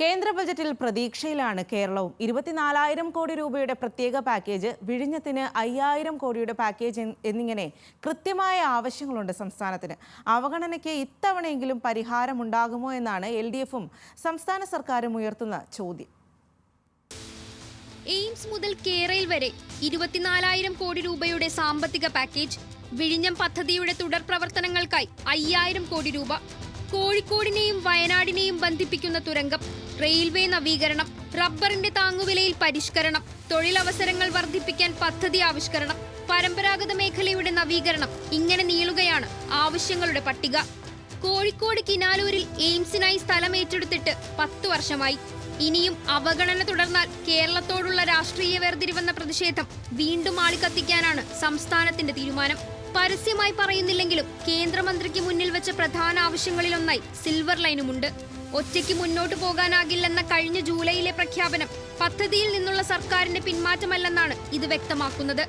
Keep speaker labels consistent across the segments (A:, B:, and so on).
A: കേന്ദ്ര ബജറ്റിൽ പ്രതീക്ഷയിലാണ് കേരളവും. ഇരുപത്തിനാലായിരം കോടി രൂപയുടെ പ്രത്യേക പാക്കേജ് വിഴിഞ്ഞത്തിന് അയ്യായിരം കോടിയുടെ പാക്കേജ് എന്ന് എന്നിങ്ങനെ കൃത്യമായ ആവശ്യങ്ങളുണ്ട് സംസ്ഥാനത്തിന്. അവഗണനയ്ക്ക് ഇത്തവണയെങ്കിലും പരിഹാരമുണ്ടാകുമോ എന്നാണ് എൽ ഡി എഫും സംസ്ഥാന സർക്കാരും ഉയർത്തുന്ന ചോദ്യം.
B: എയിംസ് മുതൽ കേരയിൽ വരെ ഇരുപത്തിനാലായിരം കോടി രൂപയുടെ സാമ്പത്തിക പാക്കേജ് വിഴിഞ്ഞം പദ്ധതിയുടെ തുടർ പ്രവർത്തനങ്ങൾക്കായി അയ്യായിരം കോടി രൂപ കോഴിക്കോടിനെയും വയനാടിനെയും ബന്ധിപ്പിക്കുന്ന തുരങ്കം റെയിൽവേ നവീകരണം റബ്ബറിന്റെ താങ്ങുവിലയിൽ പരിഷ്കരണം തൊഴിലവസരങ്ങൾ വർദ്ധിപ്പിക്കാൻ പദ്ധതി ആവിഷ്കരണം പരമ്പരാഗത മേഖലയുടെ നവീകരണം ഇങ്ങനെ നീളുകയാണ് ആവശ്യങ്ങളുടെ പട്ടിക. കോഴിക്കോട് കിനാലൂരിൽ എയിംസിനായി സ്ഥലം ഏറ്റെടുത്തിട്ട് പത്തു വർഷമായി. ഇനിയും അവഗണന തുടർന്നാൽ കേരളത്തോടുള്ള രാഷ്ട്രീയ വേർതിരിവെന്ന പ്രതിഷേധം വീണ്ടും ആളിക്കത്തിക്കാനാണ് സംസ്ഥാനത്തിന്റെ തീരുമാനം. പരസ്യമായി പറയുന്നില്ലെങ്കിലും കേന്ദ്രമന്ത്രിക്ക് മുന്നിൽ വെച്ച പ്രധാന ആവശ്യങ്ങളിലൊന്നായി സിൽവർ ലൈനുമുണ്ട്. ഒറ്റയ്ക്ക് മുന്നോട്ട് പോകാനാകില്ലെന്ന കഴിഞ്ഞ ജൂലൈയിലെ പ്രഖ്യാപനം പദ്ധതിയിൽ നിന്നുള്ള സർക്കാരിന്റെ പിന്മാറ്റമല്ലെന്നാണ് ഇത് വ്യക്തമാക്കുന്നത്.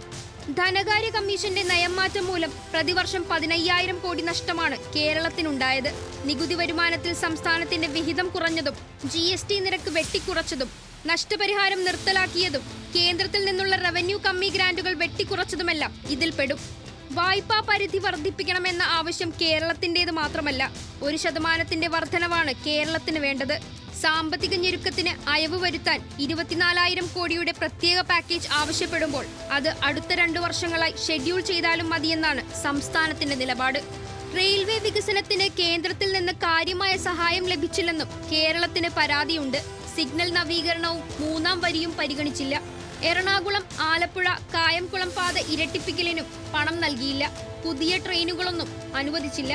B: ധനകാര്യ കമ്മീഷന്റെ നയം മാറ്റം മൂലം പ്രതിവർഷം പതിനയ്യായിരം കോടി നഷ്ടമാണ് കേരളത്തിനുണ്ടായത്. നികുതി വരുമാനത്തിൽ സംസ്ഥാനത്തിന്റെ വിഹിതം കുറഞ്ഞതും ജി എസ് ടി നിരക്ക് വെട്ടിക്കുറച്ചതും നഷ്ടപരിഹാരം നിർത്തലാക്കിയതും കേന്ദ്രത്തിൽ നിന്നുള്ള റവന്യൂ കമ്മി ഗ്രാന്റുകൾ വെട്ടിക്കുറച്ചതുമെല്ലാം ഇതിൽപ്പെടും. വായ്പാ പരിധി വർദ്ധിപ്പിക്കണമെന്ന ആവശ്യം കേരളത്തിന്റെത് മാത്രമല്ല ഒരു ശതമാനത്തിന്റെ വർധനവാണ് കേരളത്തിന് വേണ്ടത്. സാമ്പത്തിക ഞെരുക്കത്തിന് അയവ് വരുത്താൻ ഇരുപത്തിനാലായിരം കോടിയുടെ പ്രത്യേക പാക്കേജ് ആവശ്യപ്പെടുമ്പോൾ അത് അടുത്ത രണ്ടു വർഷങ്ങളായി ഷെഡ്യൂൾ ചെയ്താലും മതിയെന്നാണ് സംസ്ഥാനത്തിന്റെ നിലപാട്. റെയിൽവേ വികസനത്തിന് കേന്ദ്രത്തിൽ നിന്ന് കാര്യമായ സഹായം ലഭിച്ചില്ലെന്നും കേരളത്തിന് പരാതിയുണ്ട്. സിഗ്നൽ നവീകരണവും മൂന്നാം വരിയും പരിഗണിച്ചില്ല. എറണാകുളം ആലപ്പുഴ കായംകുളം പാത ഇരട്ടിപ്പിക്കലിനും പണം നൽകിയില്ല. പുതിയ ട്രെയിനുകളൊന്നും അനുവദിച്ചില്ല.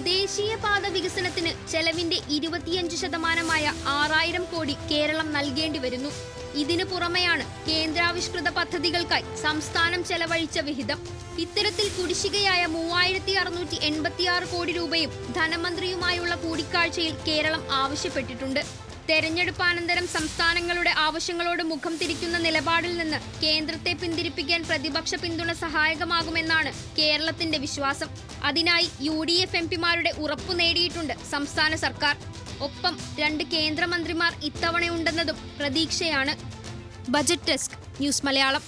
B: ദേശീയപാത വികസനത്തിന് ചെലവിന്റെ ഇരുപത്തിയഞ്ച് ശതമാനമായ ആറായിരം കോടി കേരളം നൽകേണ്ടി വരുന്നു. ഇതിനു പുറമെയാണ് കേന്ദ്രാവിഷ്കൃത പദ്ധതികൾക്കായി സംസ്ഥാനം ചെലവഴിച്ച വിഹിതം. ഇത്തരത്തിൽ കുടിശ്ശികയായ മൂവായിരത്തി അറുന്നൂറ്റി എൺപത്തിയാറ് കോടി രൂപയും ധനമന്ത്രിയുമായുള്ള കൂടിക്കാഴ്ചയിൽ കേരളം ആവശ്യപ്പെട്ടിട്ടുണ്ട്. തെരഞ്ഞെടുപ്പാനന്തരം സംസ്ഥാനങ്ങളുടെ ആവശ്യങ്ങളോട് മുഖം തിരിക്കുന്ന നിലപാടിൽ നിന്ന് കേന്ദ്രത്തെ പിന്തിരിപ്പിക്കാൻ പ്രതിപക്ഷ പിന്തുണ സഹായകമാകുമെന്നാണ് കേരളത്തിന്റെ വിശ്വാസം. അതിനായി യു ഡി എഫ് എം പിമാരുടെ ഉറപ്പു നേടിയിട്ടുണ്ട് സംസ്ഥാന സർക്കാർ. ഒപ്പം രണ്ട് കേന്ദ്രമന്ത്രിമാർ ഇത്തവണയുണ്ടെന്നതും പ്രതീക്ഷയാണ്. Budget desk news Malayalam.